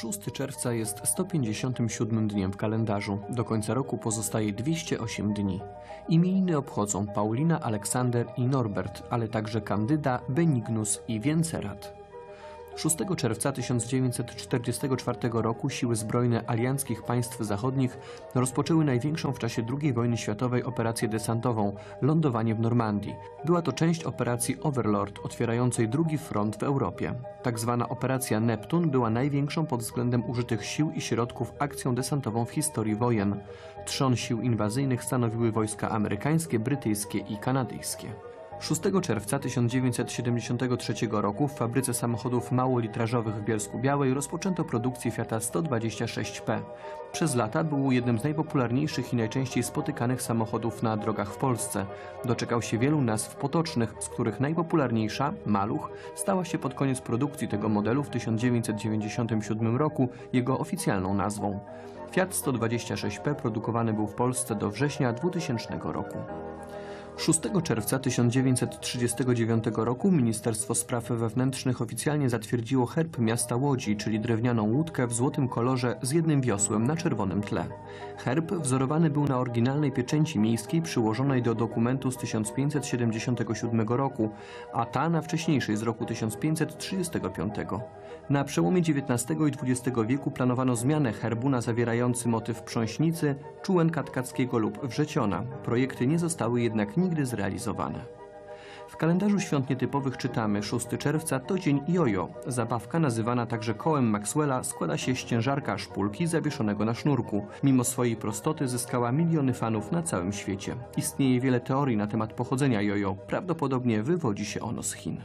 6 czerwca jest 157 dniem w kalendarzu. Do końca roku pozostaje 208 dni. Imieniny obchodzą Paulina, Aleksander i Norbert, ale także Kandyda, Benignus i Więcerat. 6 czerwca 1944 roku siły zbrojne alianckich państw zachodnich rozpoczęły największą w czasie II wojny światowej operację desantową lądowanie w Normandii. Była to część operacji Overlord otwierającej drugi front w Europie. Tak zwana operacja Neptun była największą pod względem użytych sił i środków akcją desantową w historii wojen. Trzon sił inwazyjnych stanowiły wojska amerykańskie, brytyjskie i kanadyjskie. 6 czerwca 1973 roku w fabryce samochodów małolitrażowych w Bielsku Białej rozpoczęto produkcję Fiata 126P. Przez lata był jednym z najpopularniejszych i najczęściej spotykanych samochodów na drogach w Polsce. Doczekał się wielu nazw potocznych, z których najpopularniejsza, Maluch, stała się pod koniec produkcji tego modelu w 1997 roku jego oficjalną nazwą. Fiat 126P produkowany był w Polsce do września 2000 roku. 6 czerwca 1939 roku Ministerstwo Spraw Wewnętrznych oficjalnie zatwierdziło herb miasta Łodzi, czyli drewnianą łódkę w złotym kolorze z jednym wiosłem na czerwonym tle. Herb wzorowany był na oryginalnej pieczęci miejskiej przyłożonej do dokumentu z 1577 roku, a ta na wcześniejszej z roku 1535. Na przełomie XIX i XX wieku planowano zmianę herbu na zawierający motyw prząśnicy, czółenka tkackiego lub wrzeciona. Projekty nie zostały jednak nigdy zrealizowane. W kalendarzu świąt nietypowych czytamy 6 czerwca to dzień jojo. Zabawka nazywana także kołem Maxwella składa się z ciężarka szpulki zawieszonego na sznurku. Mimo swojej prostoty zyskała miliony fanów na całym świecie. Istnieje wiele teorii na temat pochodzenia jojo. Prawdopodobnie wywodzi się ono z Chin.